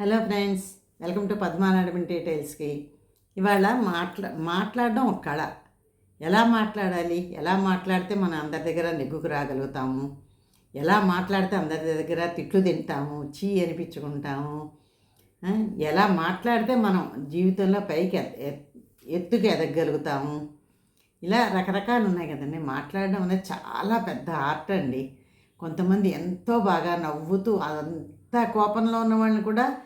Hello friends welcome to పద్మానాడమిన్ డీటెయిల్స్కి. ఇవాళ మాట్లా మాట్లాడడం ఒక కళ. ఎలా మాట్లాడాలి? ఎలా మాట్లాడితే మనం అందరి దగ్గర నెగ్గుకు రాగలుగుతాము? ఎలా మాట్లాడితే అందరి దగ్గర తిట్లు తింటాము? చీ అనిపించుకుంటాము? ఎలా మాట్లాడితే మనం జీవితంలో పైకి ఎత్- ఎత్- ఎత్తుకు ఎదగలుగుతాము? ఇలా రకరకాలు ఉన్నాయి కదండి. మాట్లాడడం అనేది చాలా పెద్ద ఆర్ట్ అండి. కొంతమంది ఎంతో బాగా నవ్వుతూ కోపంలో ఉన్న వాళ్ళని కూడా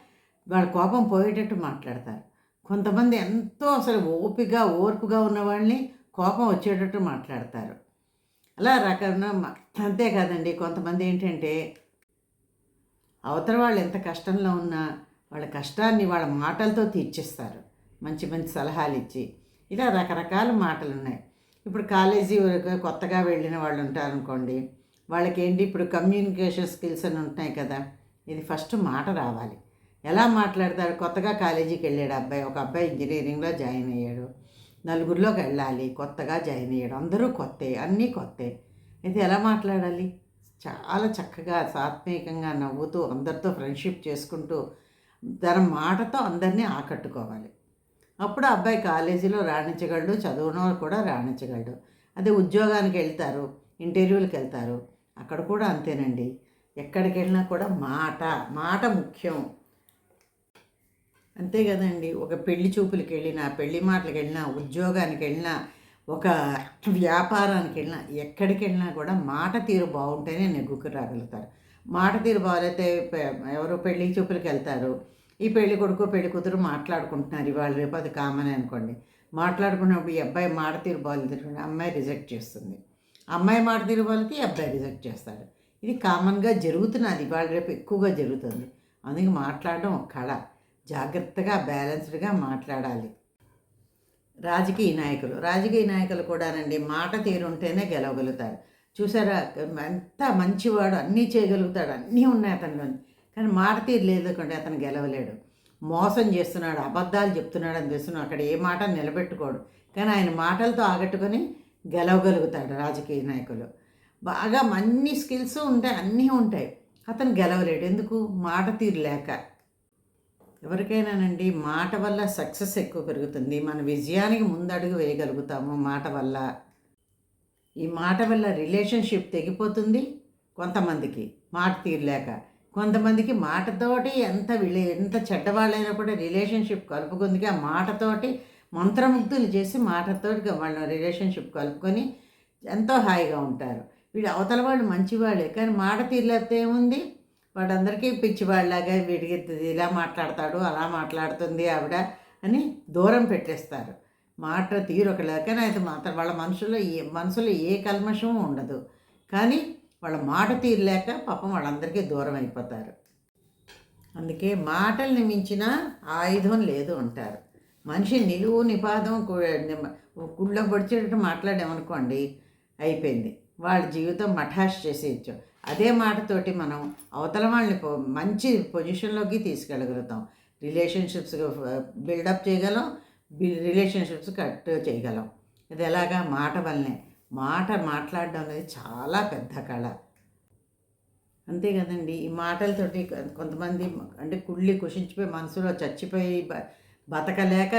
వాళ్ళ కోపం పోయేటట్టు మాట్లాడతారు. కొంతమంది ఎంతో అసలు ఓపిగా ఓర్పుగా ఉన్న వాళ్ళని కోపం వచ్చేటట్టు మాట్లాడతారు. అలా రకమైన అంతేకాదండి కొంతమంది ఏంటంటే అవతల వాళ్ళు ఎంత కష్టంలో ఉన్నా వాళ్ళ కష్టాన్ని వాళ్ళ మాటలతో తీర్చేస్తారు. మంచి మంచి సలహాలు ఇచ్చి. ఇలా రకరకాల మాటలు ఉన్నాయి ఇప్పుడు కాలేజీ వరకు కొత్తగా వెళ్ళిన వాళ్ళు ఉంటారనుకోండి వాళ్ళకి ఏంటి ఇప్పుడు కమ్యూనికేషన్ స్కిల్స్ అని ఉంటున్నాయి కదా ఇది ఫస్ట్ మాట రావాలి. ఎలా మాట్లాడతాడు? కొత్తగా కాలేజీకి వెళ్ళాడు అబ్బాయి. ఒక అబ్బాయి ఇంజనీరింగ్లో జాయిన్ అయ్యాడు. నలుగురిలోకి వెళ్ళాలి. కొత్తగా జాయిన్ అయ్యాడు. అందరూ కొత్తే అన్నీ కొత్తే. అయితే ఎలా మాట్లాడాలి? చాలా చక్కగా సాత్మికంగా నవ్వుతూ అందరితో ఫ్రెండ్షిప్ చేసుకుంటూ తన మాటతో అందరినీ ఆకట్టుకోవాలి. అప్పుడు అబ్బాయి కాలేజీలో రాణించగలడు చదువులో కూడా రాణించగలడు. అదే ఉద్యోగానికి వెళ్తారు ఇంటర్వ్యూలకు వెళ్తారు. అక్కడ కూడా అంతేనండి. ఎక్కడికి వెళ్ళినా కూడా మాట మాట ముఖ్యం. అంతే కదండి. ఒక పెళ్ళి చూపులకి వెళ్ళినా పెళ్ళి మాటలకు వెళ్ళినా ఉద్యోగానికి వెళ్ళినా ఒక వ్యాపారానికి వెళ్ళినా ఎక్కడికి వెళ్ళినా కూడా మాట తీరు బాగుంటేనే నెగ్గుకు రాగలుగుతారు. మాట తీరు బాగాలైతే ఎవరు పెళ్ళి చూపులకు వెళ్తారు ఈ పెళ్ళి కొడుకు పెళ్ళి కూతురు మాట్లాడుకుంటున్నారు. ఇవాళ రేపు అది కామన్ అనుకోండి. మాట్లాడుకున్నప్పుడు ఈ అబ్బాయి మాట తీరు బాగాలేదు అమ్మాయి రిజెక్ట్ చేస్తుంది. అమ్మాయి మాట తీరు బాగాలితే ఈ అబ్బాయి రిజెక్ట్ చేస్తాడు. ఇది కామన్గా జరుగుతున్నది. ఇవాళ రేపు ఎక్కువగా జరుగుతుంది. అందుకే మాట్లాడడం ఒక కళ. జాగ్రత్తగా బ్యాలెన్స్డ్గా మాట్లాడాలి. రాజకీయ నాయకులు. రాజకీయ నాయకులు కూడానండి మాట తీరుంటేనే గెలవగలుగుతారు. చూసారా? ఎంత మంచివాడు అన్నీ చేయగలుగుతాడు. అన్నీ ఉన్నాయి అతనిలో కానీ మాట తీరు లేదుకంటే అతను గెలవలేడు. మోసం చేస్తున్నాడు అబద్ధాలు చెప్తున్నాడు అని తెలుస్తున్నాడు అక్కడ ఏ మాట నిలబెట్టుకోడు. కానీ ఆయన మాటలతో ఆగట్టుకొని గెలవగలుగుతాడు రాజకీయ నాయకులు. బాగా అన్ని స్కిల్స్ ఉంటాయి అన్నీ ఉంటాయి. అతను గెలవలేడు. ఎందుకు? మాట తీరు లేక ఎవరికైనానండి మాట వల్ల సక్సెస్ ఎక్కువ పెరుగుతుంది. మన విజయానికి ముందడుగు వేయగలుగుతాము మాట వల్ల. ఈ మాట వల్ల రిలేషన్షిప్ తెగిపోతుంది కొంతమందికి మాట తీరలేక. కొంతమందికి మాటతోటి ఎంత విలే ఎంత చెడ్డవాళ్ళైనా కూడా రిలేషన్షిప్ కలుపుకుందికి ఆ మాటతోటి మంత్రముగ్ధులు చేసి మాటతోటి వాళ్ళ రిలేషన్షిప్ కలుపుకొని ఎంతో హాయిగా ఉంటారు. వీడు అవతల వాళ్ళు మంచివాళ్ళే కానీ మాట తీర్లేస్తే ఏముంది? వాడందరికీ పిచ్చివాళ్ళలాగా వీడికి ఇలా మాట్లాడతాడు అలా మాట్లాడుతుంది ఆవిడ అని దూరం పెట్టేస్తారు. మాట తీరు ఒకలా కానీ అయితే మాత్రం వాళ్ళ మనుషుల్లో ఏ మనసులో ఏ కల్మషం ఉండదు. కానీ వాళ్ళ మాట తీరలేక పాపం వాళ్ళందరికీ దూరం అయిపోతారు. అందుకే మాటల్ని మించిన ఆయుధం లేదు అంటారు. మనిషి నిలువు నిపాదం కుళ్ళ పొడిచేటట్టు మాట్లాడామనుకోండి అయిపోయింది. వాళ్ళ జీవితం మఠాష్ చేసేయచ్చు అదే మాటతోటి మనం అవతల వాళ్ళని పొ- మంచి పొజిషన్లోకి తీసుకెళ్ళగలుగుతాం. రిలేషన్షిప్స్ బిల్డప్ చేయగలం రిలేషన్షిప్స్ కట్ చేయగలం. ఇది ఎలాగా? మాట వల్లనే. మాట మాట్లాడడం అనేది చాలా పెద్ద కళ. అంతే కదండి. ఈ మాటలతోటి కొంతమంది అంటే కుళ్ళి కుషించిపోయి మనసులో చచ్చిపోయి బ- బతకలేక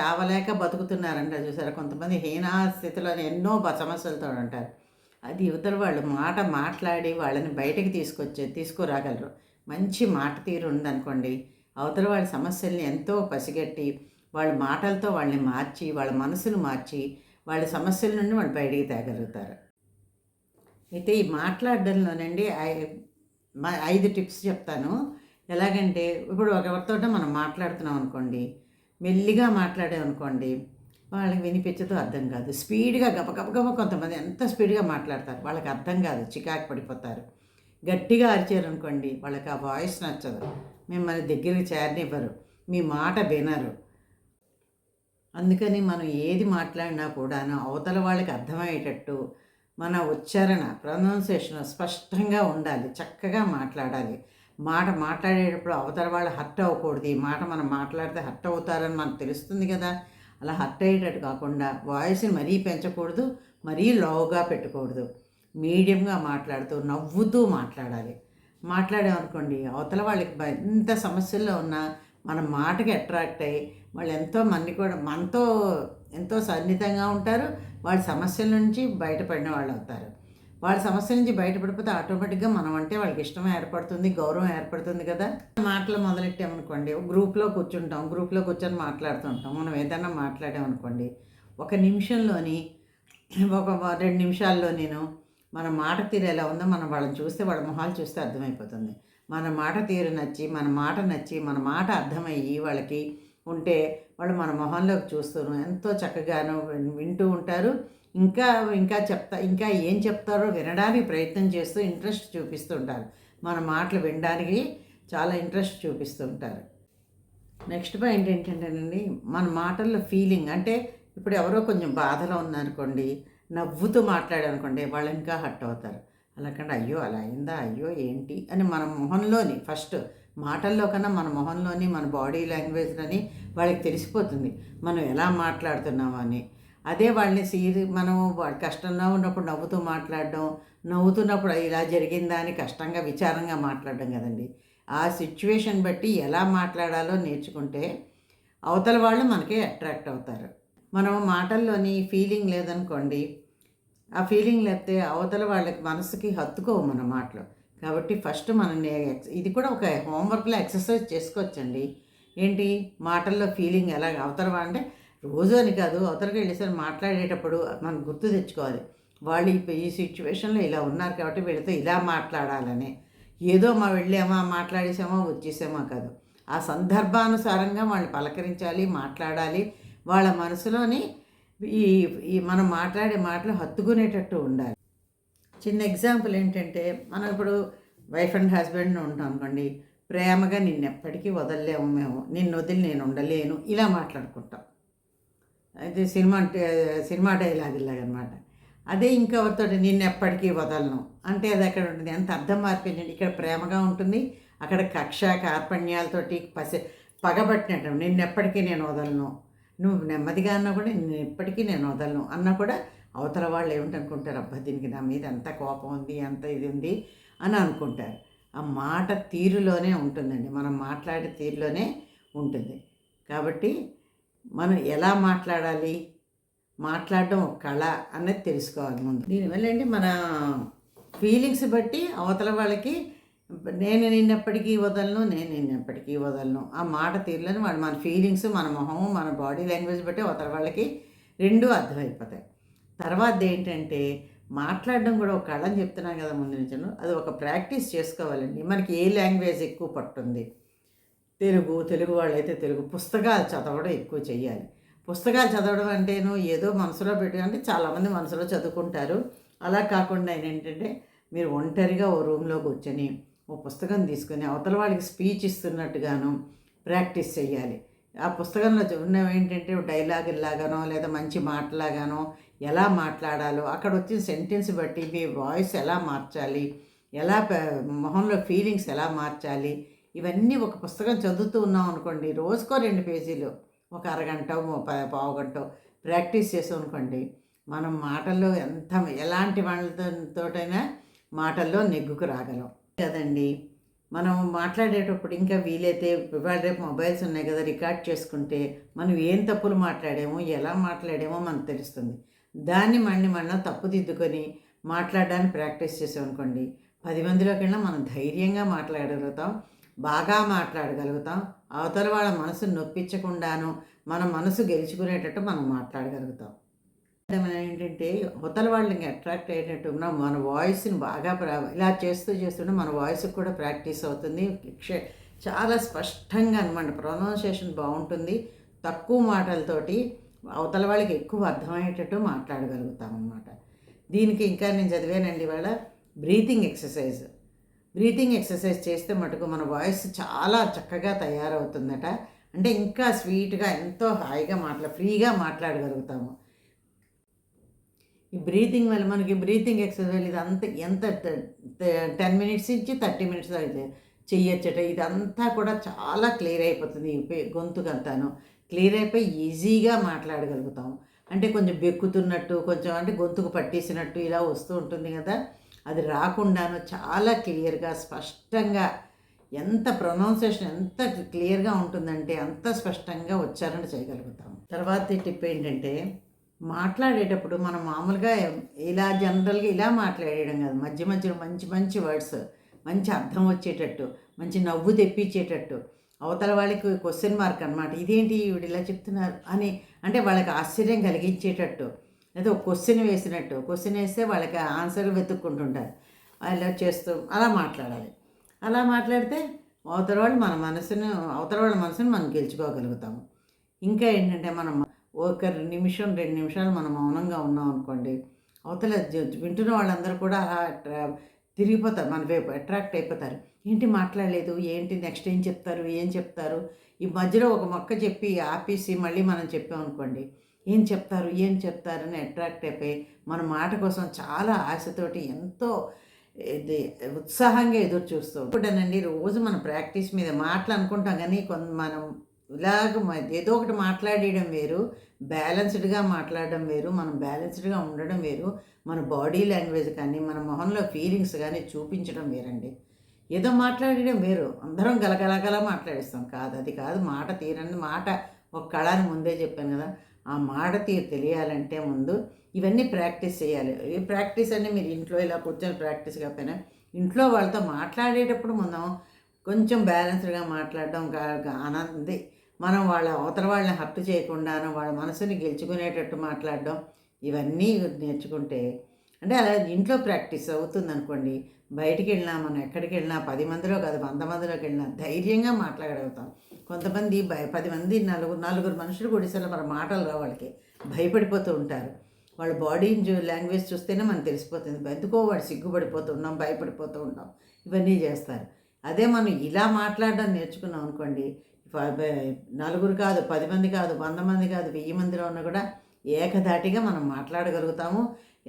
చావలేక బతుకుతున్నారంట చూసారా? కొంతమంది హీనా స్థితిలో ఎన్నో సమస్యలతో ఉంటారు. అది ఇద్దరు వాళ్ళు మాట మాట్లాడి వాళ్ళని బయటకు తీసుకొచ్చే తీసుకురాగలరు. మంచి మాట తీరు ఉందనుకోండి అవతల వాళ్ళ సమస్యల్ని ఎంతో పసిగట్టి వాళ్ళ మాటలతో వాళ్ళని మార్చి వాళ్ళ మనసును మార్చి వాళ్ళ సమస్యల నుండి వాళ్ళు బయటికి తేగలుగుతారు. అయితే ఈ మాట్లాడడంలోనండి ఐ- ఐదు టిప్స్ చెప్తాను. ఎలాగంటే ఇప్పుడు ఒకరితో మనం మాట్లాడుతున్నాం అనుకోండి మెల్లిగా మాట్లాడామనుకోండి వాళ్ళకి వినిపించదు అర్థం కాదు. స్పీడ్గా గబగబగబ కొంతమంది ఎంత స్పీడ్గా మాట్లాడతారు వాళ్ళకి అర్థం కాదు చికాకు పడిపోతారు. గట్టిగా అరిచారు అనుకోండి వాళ్ళకి ఆ వాయిస్ నచ్చదు. మిమ్మల్ని దగ్గరికి చేరనివ్వరు మీ మాట వినరు. అందుకని మనం ఏది మాట్లాడినా కూడాను అవతల వాళ్ళకి అర్థమయ్యేటట్టు మన ఉచ్చారణ ప్రొనౌన్సియేషన్ స్పష్టంగా ఉండాలి చక్కగా మాట్లాడాలి. మాట మాట్లాడేటప్పుడు అవతల వాళ్ళు హర్ట్ అవ్వకూడదు. ఈ మాట మనం మాట్లాడితే హర్ట్ అవుతారని మనకు తెలుస్తుంది కదా. అలా హర్ట్ అయ్యేటట్టు కాకుండా వాయిస్ని మరీ పెంచకూడదు మరీ లోగా పెట్టకూడదు మీడియంగా మాట్లాడుతూ నవ్వుతూ మాట్లాడాలి. మాట్లాడామనుకోండి అవతల వాళ్ళకి ఎంత సమస్యల్లో ఉన్నా మన మాటకి అట్రాక్ట్ అయ్యి వాళ్ళు ఎంతో మంది కూడా మనతో ఎంతో సన్నిహితంగా ఉంటారు వాళ్ళ సమస్యల నుంచి బయటపడిన వాళ్ళు అవుతారు వాళ్ళ సమస్య నుంచి బయటపడిపోతే ఆటోమేటిక్గా మనం అంటే వాళ్ళకి ఇష్టం ఏర్పడుతుంది గౌరవం ఏర్పడుతుంది కదా. మాటలు మొదలెట్టామనుకోండి గ్రూప్లో కూర్చుంటాం గ్రూప్లో కూర్చొని మాట్లాడుతుంటాం మనం ఏదైనా మాట్లాడామనుకోండి ఒక నిమిషంలోని ఒక రెండు నిమిషాల్లో నేను మన మాట తీరు ఎలా ఉందో మనం వాళ్ళని చూస్తే వాళ్ళ మొహాలు చూస్తే అర్థమైపోతుంది. మన మాట తీరు నచ్చి మన మాట నచ్చి మన మాట అర్థమయ్యి వాళ్ళకి ఉంటే వాళ్ళు మన మొహంలోకి చూస్తూను ఎంతో చక్కగాను వింటూ ఉంటారు. ఇంకా ఇంకా చెప్తా ఇంకా ఏం చెప్తారో వినడానికి ప్రయత్నం చేస్తూ ఇంట్రెస్ట్ చూపిస్తూ ఉంటారు మన మాటలు వినడానికి చాలా ఇంట్రెస్ట్ చూపిస్తూ ఉంటారు నెక్స్ట్ పాయింట్ ఏంటంటేనండి మన మాటల్లో ఫీలింగ్ అంటే ఇప్పుడు ఎవరో కొంచెం బాధలో ఉన్నారనుకోండి నవ్వుతూ మాట్లాడారనుకోండి వాళ్ళు ఇంకా హట్ అవుతారు. అలాకంటే అయ్యో అలా అయిందా? అయ్యో ఏంటి? అని మన మొహంలోని ఫస్ట్ మాటల్లో కన్నా మన మొహంలోని మన బాడీ లాంగ్వేజ్లోని వాళ్ళకి తెలిసిపోతుంది మనం ఎలా మాట్లాడుతున్నామో? అని. అదే వాళ్ళని సీరి మనం కష్టంలో ఉన్నప్పుడు నవ్వుతూ మాట్లాడడం నవ్వుతున్నప్పుడు ఇలా జరిగిందా అని కష్టంగా విచారంగా మాట్లాడడం కదండి. ఆ సిచ్యువేషన్ బట్టి ఎలా మాట్లాడాలో నేర్చుకుంటే అవతల వాళ్ళు మనకి అట్రాక్ట్ అవుతారు. మనం మాటల్లోని ఫీలింగ్ లేదనుకోండి ఆ ఫీలింగ్ లేకపోతే అవతల వాళ్ళకి మనసుకి హత్తుకోవు మన మాటలు. కాబట్టి ఫస్ట్ మనం ఇది కూడా ఒక హోంవర్క్లో ఎక్సర్సైజ్ చేసుకోవచ్చండి. ఏంటి? మాటల్లో ఫీలింగ్ ఎలా అవతల వా- అంటే రోజు అని కాదు అవతలకి వెళ్ళేసరి మాట్లాడేటప్పుడు మనం గుర్తు తెచ్చుకోవాలి. వాళ్ళు ఈ ఈ సిచ్యువేషన్లో ఇలా ఉన్నారు కాబట్టి వీళ్ళతో ఇలా మాట్లాడాలని. ఏదో మా వెళ్ళామా మాట్లాడేసామా వచ్చేసామా కాదు. ఆ సందర్భానుసారంగా వాళ్ళు పలకరించాలి మాట్లాడాలి. వాళ్ళ మనసులోని ఈ ఈ మనం మాట్లాడే మాటలు హత్తుకునేటట్టు ఉండాలి. చిన్న ఎగ్జాంపుల్ ఏంటంటే మనం ఇప్పుడు వైఫ్ అండ్ హస్బెండ్ ఉంటాం అనుకోండి. ప్రేమగా నిన్నెప్పటికీ వదలలేము మేము. నిన్ను వదిలి నేను ఉండలేను. ఇలా మాట్లాడుకుంటాం. అయితే సినిమా సినిమా డైలాగ్ ఇలాగనమాట. అదే ఇంకెవరితో నిన్నెప్పటికీ వదలను. అంటే అది అక్కడ ఉంటుంది. ఎంత అర్థం మార్పించండి ఇక్కడ ప్రేమగా ఉంటుంది అక్కడ కక్ష కార్పణ్యాలతోటి పసి పగబట్టినట్టు. నిన్నెప్పటికీ నేను వదలను. నువ్వు నెమ్మదిగా అన్నా కూడా నేను ఎప్పటికీ నేను వదలను అన్నా కూడా అవతల వాళ్ళు ఏమిటనుకుంటారు? అబ్బా దీనికి నా మీద ఎంత కోపం ఉంది ఎంత ఇది ఉంది అని అనుకుంటారు. ఆ మాట తీరులోనే ఉంటుందండి. మనం మాట్లాడే తీరులోనే ఉంటుంది. కాబట్టి మనం ఎలా మాట్లాడాలి? మాట్లాడడం ఒక కళ అన్నది తెలుసుకోవాలి ముందు. దీనివల్ల ఏంటి? మన ఫీలింగ్స్ బట్టి అవతల వాళ్ళకి నేను నిన్నెప్పటికీ వదలను నేను నిన్నప్పటికీ వదలను. ఆ మాట తీరులను వాడు మన ఫీలింగ్స్ మన మొహం మన బాడీ లాంగ్వేజ్ బట్టి అవతల వాళ్ళకి రెండూ అర్థమైపోతాయి. తర్వాత ఏంటంటే మాట్లాడడం కూడా ఒక కళ అని చెప్తున్నాను కదా ముందు నుంచి అది ఒక ప్రాక్టీస్ చేసుకోవాలండి. మనకి ఏ లాంగ్వేజ్ ఎక్కువ పట్టుంది? తెలుగు తెలుగు వాళ్ళైతే తెలుగు పుస్తకాలు చదవడం ఎక్కువ చేయాలి పుస్తకాలు చదవడం అంటేను ఏదో మనసులో పెట్టుకుంటే చాలామంది మనసులో చదువుకుంటారు. అలా కాకుండా ఏంటంటే మీరు ఒంటరిగా ఓ రూమ్లో కూర్చొని ఓ పుస్తకం తీసుకొని అవతల వాళ్ళకి స్పీచ్ ఇస్తున్నట్టుగాను ప్రాక్టీస్ చేయాలి ఆ పుస్తకంలో ఉన్నవి ఏంటంటే డైలాగ్ లాగానో లేదా మంచి మాటలాగానో ఎలా మాట్లాడాలో అక్కడ వచ్చిన సెంటెన్స్ బట్టి మీ వాయిస్ ఎలా మార్చాలి ఎలా మొహంలో ఫీలింగ్స్ ఎలా మార్చాలి ఇవన్నీ ఒక పుస్తకం చదువుతూ ఉన్నాం అనుకోండి రోజుకో రెండు పేజీలు ఒక అరగంట ఓ పావు గంట ప్రాక్టీస్ చేసాం అనుకోండి మనం మాటల్లో ఎంత ఎలాంటి వాళ్ళతోటైనా మాటల్లో నెగ్గుకు రాగలం. కదండి మనం మాట్లాడేటప్పుడు ఇంకా వీలైతే ఇవాళ రేపు మొబైల్స్ ఉన్నాయి కదా రికార్డ్ చేసుకుంటే మనం ఏం తప్పులు మాట్లాడామో ఎలా మాట్లాడామో మనకు తెలుస్తుంది. దాన్ని మళ్ళీ మనం తప్పుదిద్దుకొని మాట్లాడడానికి ప్రాక్టీస్ చేసామనుకోండి పది మందిలోకి వెళ్ళినా మనం ధైర్యంగా మాట్లాడగలుగుతాం బాగా మాట్లాడగలుగుతాం. అవతల వాళ్ళ మనసును నొప్పించకుండాను మన మనసు గెలుచుకునేటట్టు మనం మాట్లాడగలుగుతాం. ఏంటంటే అవతల వాళ్ళకి అట్రాక్ట్ అయ్యేటట్టు ఉన్న మన వాయిస్ని బాగా ప్రా ఇలా చేస్తూ చేస్తుంటే మన వాయిస్కి కూడా ప్రాక్టీస్ అవుతుంది. చాలా స్పష్టంగా అనమాట ప్రొనౌన్సియేషన్ బాగుంటుంది. తక్కువ మాటలతోటి అవతల వాళ్ళకి ఎక్కువ అర్థమయ్యేటట్టు మాట్లాడగలుగుతాం అనమాట. దీనికి ఇంకా నేను చదివానండి ఇవాళ బ్రీతింగ్ ఎక్సర్సైజ్ బ్రీతింగ్ ఎక్సర్సైజ్ చేస్తే మటుకు మన వాయిస్ చాలా చక్కగా తయారవుతుందట. అంటే ఇంకా స్వీట్గా ఎంతో హాయిగా మాట్లా ఫ్రీగా మాట్లాడగలుగుతాము. ఈ బ్రీతింగ్ వల్ల మనకి బ్రీతింగ్ ఎక్సర్సైజ్ ఇదంతా ఎంత టెన్ మినిట్స్ నుంచి థర్టీ మినిట్స్ అయితే చెయ్యొచ్చట. ఇదంతా కూడా చాలా క్లియర్ అయిపోతుంది. గొంతుకు అంతాను గొంతుకంతాను. క్లియర్ అయిపోయి ఈజీగా మాట్లాడగలుగుతాము. అంటే కొంచెం బెక్కుతున్నట్టు కొంచెం అంటే గొంతుకు పట్టేసినట్టు ఇలా వస్తూ ఉంటుంది కదా. అది రాకుండాను చాలా క్లియర్గా స్పష్టంగా ఎంత ప్రొనౌన్సియేషన్ ఎంత క్లియర్గా ఉంటుందంటే అంత స్పష్టంగా ఉచ్చారణ చేయగలుగుతాం. తర్వాత టిప్ ఏంటంటే మాట్లాడేటప్పుడు మనం మామూలుగా ఇలా జనరల్గా ఇలా మాట్లాడేయడం కాదు. మధ్య మధ్యలో మంచి మంచి వర్డ్స్ మంచి అర్థం వచ్చేటట్టు మంచి నవ్వు తెప్పించేటట్టు అవతల వాళ్ళకి క్వశ్చన్ మార్క్ అనమాట ఇదేంటి ఈవిడ ఇలా చెప్తున్నారు? అని అంటే వాళ్ళకి ఆశ్చర్యం కలిగించేటట్టు లేదా ఒక క్వశ్చన్ వేసినట్టు. క్వశ్చన్ వేస్తే వాళ్ళకి ఆన్సర్ వెతుక్కుంటుంటారు. అలా చేస్తూ అలా మాట్లాడాలి. అలా మాట్లాడితే అవతల వాళ్ళు మన మనసును అవతల వాళ్ళ మనసును మనం గెలుచుకోగలుగుతాము. ఇంకా ఏంటంటే మనం ఒక నిమిషం రెండు నిమిషాలు మనం మౌనంగా ఉన్నాం అనుకోండి అవతల వింటున్న వాళ్ళందరూ కూడా అలా తిరిగిపోతారు. మన వైపు అట్రాక్ట్ అయిపోతారు. ఏంటి మాట్లాడలేదు? ఏంటి నెక్స్ట్ ఏం చెప్తారు? ఏం చెప్తారు? ఈ మధ్యలో ఒక మొక్క చెప్పి ఆపేసి మళ్ళీ మనం చెప్పాం అనుకోండి ఏం చెప్తారు ఏం చెప్తారు అని అట్రాక్ట్ అయిపోయి మన మాట కోసం చాలా ఆశతోటి ఎంతో ఇది ఉత్సాహంగా ఎదురు చూస్తాం ఇప్పుడేనండి రోజు మన ప్రాక్టీస్ మీద మాటలు అనుకుంటాం కానీ కొంత మనం ఇలాగ ఏదో ఒకటి మాట్లాడేయడం వేరు బ్యాలెన్స్డ్గా మాట్లాడడం వేరు మనం బ్యాలెన్స్డ్గా ఉండడం వేరు మన బాడీ లాంగ్వేజ్ కానీ మన మొహంలో ఫీలింగ్స్ కానీ చూపించడం వేరండి. ఏదో మాట్లాడడం వేరు అందరం గలగలగల మాట్లాడిస్తాం. కాదు అది కాదు మాట తీరని మాట ఒక కళని ముందే చెప్పాను కదా ఆ మాట తెలియాలంటే ముందు ఇవన్నీ ప్రాక్టీస్ చేయాలి. ఈ ప్రాక్టీస్ అన్ని మీరు ఇంట్లో ఇలా కూర్చొని ప్రాక్టీస్ కాకపోయినా ఇంట్లో వాళ్ళతో మాట్లాడేటప్పుడు మనం కొంచెం బ్యాలెన్స్డ్గా మాట్లాడడం ఆనంది. మనం వాళ్ళ అవతల వాళ్ళని హర్ట్ చేయకుండాను వాళ్ళ మనసుని గెలుచుకునేటట్టు మాట్లాడడం ఇవన్నీ నేర్చుకుంటే అంటే అలా ఇంట్లో ప్రాక్టీస్ అవుతుంది అనుకోండి బయటికి వెళ్ళినా మనం ఎక్కడికి వెళ్ళినా పది మందిలో కాదు వంద మందిలోకి వెళ్ళినా ధైర్యంగా మాట్లాడగలుగుతాం. కొంతమంది భయ పది మంది నలుగురు నలుగురు మనుషులు గుడిసెలో మన మాటలు రా వాళ్ళకి. భయపడిపోతూ ఉంటారు. వాళ్ళ బాడీ లాంగ్వేజ్ చూస్తేనే మనకు తెలిసిపోతుంది. ఎందుకో వాడు సిగ్గుపడిపోతూ ఉన్నాం భయపడిపోతూ ఉంటాం ఇవన్నీ చేస్తారు. అదే మనం ఇలా మాట్లాడడం నేర్చుకున్నాం అనుకోండి నలుగురు కాదు పది మంది కాదు వంద మంది కాదు వెయ్యి మందిలో ఉన్నా కూడా ఏకధాటిగా మనం మాట్లాడగలుగుతాము.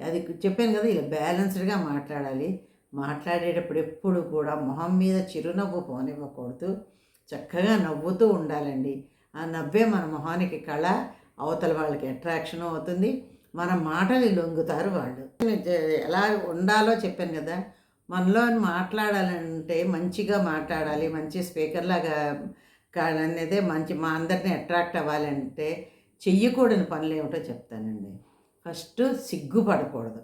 అది చెప్పాను కదా ఇలా బ్యాలెన్స్డ్గా మాట్లాడాలి. మాట్లాడేటప్పుడు ఎప్పుడు కూడా మొహం మీద చిరునవ్వు పోనివ్వకూడదు. చక్కగా నవ్వుతూ ఉండాలండి. ఆ నవ్వే మన మొహానికి కళ అవతల వాళ్ళకి అట్రాక్షన్ అవుతుంది. మన మాటలు లొంగుతారు వాళ్ళు. ఎలా ఉండాలో చెప్పాను కదా. మనలో మాట్లాడాలంటే మంచిగా మాట్లాడాలి మంచి స్పీకర్ లాగా కా- మంచి మా అందరిని అట్రాక్ట్ అవ్వాలంటే చెయ్యకూడని పనులు ఏమిటో చెప్తానండి. ఫస్ట్ సిగ్గుపడకూడదు.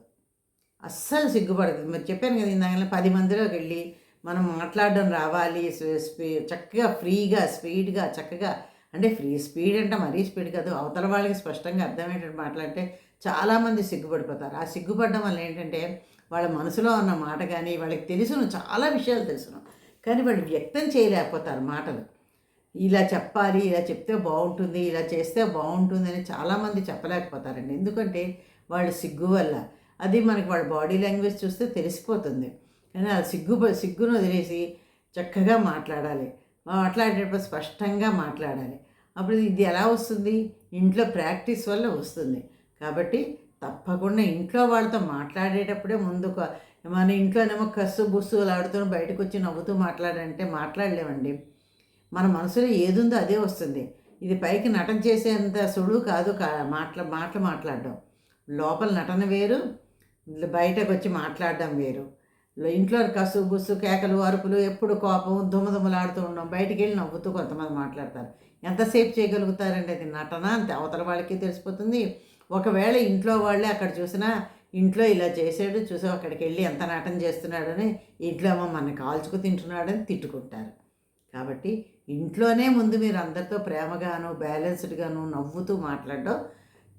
అస్సలు సిగ్గుపడదు మరి చెప్పాను కదా ఇందాక పది మందిలోకి వెళ్ళి మనం మాట్లాడడం రావాలి చక్కగా ఫ్రీగా స్పీడ్గా చక్కగా. అంటే ఫ్రీ స్పీడ్ అంటే మరీ స్పీడ్ కాదు అవతల వాళ్ళకి స్పష్టంగా అర్థమయ్యేటట్టు మాట్లాడితే చాలామంది సిగ్గుపడిపోతారు. ఆ సిగ్గుపడడం వల్ల ఏంటంటే వాళ్ళ మనసులో ఉన్న మాట కానీ వాళ్ళకి తెలుసును చాలా విషయాలు తెలుసును. కానీ వాళ్ళు వ్యక్తం చేయలేకపోతారు మాటలు. ఇలా చెప్పాలి ఇలా చెప్తే బాగుంటుంది ఇలా చేస్తే బాగుంటుంది అని చాలామంది చెప్పలేకపోతారండి. ఎందుకంటే వాళ్ళ సిగ్గు వల్ల. అది మనకి వాళ్ళ బాడీ లాంగ్వేజ్ చూస్తే తెలిసిపోతుంది. కానీ అది సిగ్గు సిగ్గును వదిలేసి చక్కగా మాట్లాడాలి. మాట్లాడేటప్పుడు స్పష్టంగా మాట్లాడాలి. అప్పుడు ఇది ఎలా వస్తుంది? ఇంట్లో ప్రాక్టీస్ వల్ల వస్తుంది. కాబట్టి తప్పకుండా ఇంట్లో వాళ్ళతో మాట్లాడేటప్పుడే ముందు మన ఇంట్లోనేమో కస్సు బుస్సు ఆడుతూ బయటకు వచ్చి నవ్వుతూ మాట్లాడంటే మాట్లాడలేమండి. మన మనసులో ఏదుందో అదే వస్తుంది. ఇది పైకి నటన చేసేంత సుడు కాదు కా మాట్లా మాటలు మాట్లాడడం. లోపల నటన వేరు బయటకు వచ్చి మాట్లాడడం వేరు. ఇంట్లో కసు బుస్సు కేకలు అరుపులు ఎప్పుడు కోపం దుమదుమలాడుతూ ఉండడం బయటికి వెళ్ళి నవ్వుతూ కొంతమంది మాట్లాడతారు. ఎంతసేపు చేయగలుగుతారండి అది నటన? అంతే అవతల వాళ్ళకి తెలిసిపోతుంది. ఒకవేళ ఇంట్లో వాళ్ళే అక్కడ చూసినా ఇంట్లో ఇలా చేసాడు చూసావు అక్కడికి వెళ్ళి ఎంత నటన చేస్తున్నాడని ఇంట్లో ఏమో మన కాల్చుకు తింటున్నాడని తిట్టుకుంటారు. కాబట్టి ఇంట్లోనే ముందు మీరు అందరితో ప్రేమగాను బ్యాలెన్స్డ్గాను నవ్వుతూ మాట్లాడడం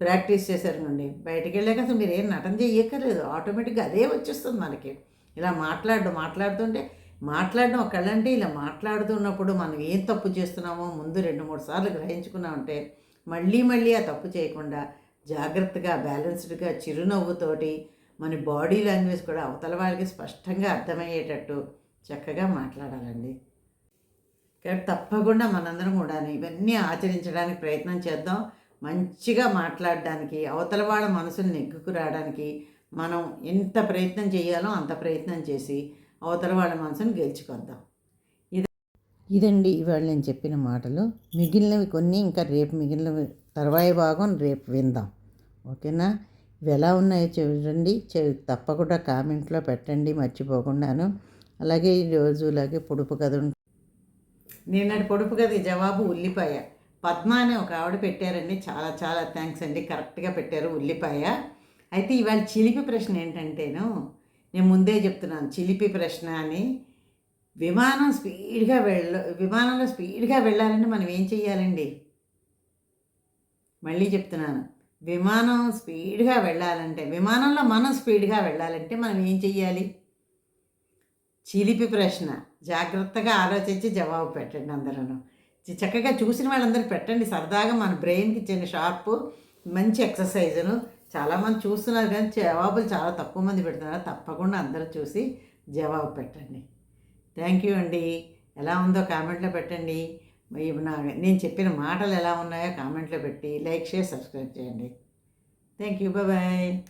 ప్రాక్టీస్ చేశారనుకోండి బయటికి వెళ్ళాక అసలు మీరు ఏం నటన చేయక్కర్లేదు. ఆటోమేటిక్గా అదే వచ్చేస్తుంది మనకి. ఇలా మాట్లాడడం మాట్లాడుతుంటే మాట్లాడడం ఒకళ్ళంటే ఇలా మాట్లాడుతున్నప్పుడు మనం ఏం తప్పు చేస్తున్నామో ముందు రెండు మూడు సార్లు గ్రహించుకున్నామంటే మళ్ళీ మళ్ళీ ఆ తప్పు చేయకుండా జాగ్రత్తగా బ్యాలెన్స్డ్గా చిరునవ్వుతోటి మన బాడీ లాంగ్వేజ్ కూడా అవతల వాళ్ళకి స్పష్టంగా అర్థమయ్యేటట్టు చక్కగా మాట్లాడాలండి. కాబట్టి తప్పకుండా మనందరం కూడా ఇవన్నీ ఆచరించడానికి ప్రయత్నం చేద్దాం. మంచిగా మాట్లాడడానికి అవతల వాళ్ళ మనసుని నెగ్గుకు రావడానికి మనం ఎంత ప్రయత్నం చేయాలో అంత ప్రయత్నం చేసి అవతల వాళ్ళ మనసును గెలుచుకొద్దాం. ఇది ఇదండి ఇవాళ నేను చెప్పిన మాటలు. మిగిలినవి కొన్ని ఇంకా రేపు మిగిలినవి తర్వాయి భాగం రేపు విందాం. ఓకేనా? ఇవి ఎలా ఉన్నాయో చూడండి. తప్పకుండా కామెంట్లో పెట్టండి మర్చిపోకుండాను. అలాగే ఈ రోజులాగే పొడుపు కథ ఉం- నిన్నటి పొడుపు కథ జవాబు ఉల్లిపాయ. పద్మ అనే ఒక ఆవిడ పెట్టారండి. చాలా చాలా థ్యాంక్స్ అండి. కరెక్ట్గా పెట్టారు ఉల్లిపాయ. అయితే ఇవాళ చిలిపి ప్రశ్న ఏంటంటేను నేను ముందే చెప్తున్నాను చిలిపి ప్రశ్న అని. విమానం స్పీడ్గా వెళ్ళ విమానంలో స్పీడ్గా వెళ్ళాలంటే మనం ఏం చెయ్యాలండి? మళ్ళీ చెప్తున్నాను. విమానం స్పీడ్గా వెళ్ళాలంటే విమానంలో మనం స్పీడ్గా వెళ్ళాలంటే మనం ఏం చెయ్యాలి? చిలిపి ప్రశ్న. జాగ్రత్తగా ఆలోచించి జవాబు పెట్టండి అందరూ చక్కగా చూసిన వాళ్ళందరూ పెట్టండి. సరదాగా మన బ్రెయిన్కి చిన్న షార్ప్ మంచి ఎక్సర్సైజును చాలామంది చూస్తున్నారు కానీ జవాబులు చాలా తక్కువ మంది పెడుతున్నారు. తప్పకుండా అందరూ చూసి జవాబు పెట్టండి. థ్యాంక్ యూ అండి. ఎలా ఉందో కామెంట్లో పెట్టండి. నా నేను చెప్పిన మాటలు ఎలా ఉన్నాయో కామెంట్లో పెట్టి లైక్ షేర్ సబ్స్క్రైబ్ చేయండి. Thank you. బాయ్.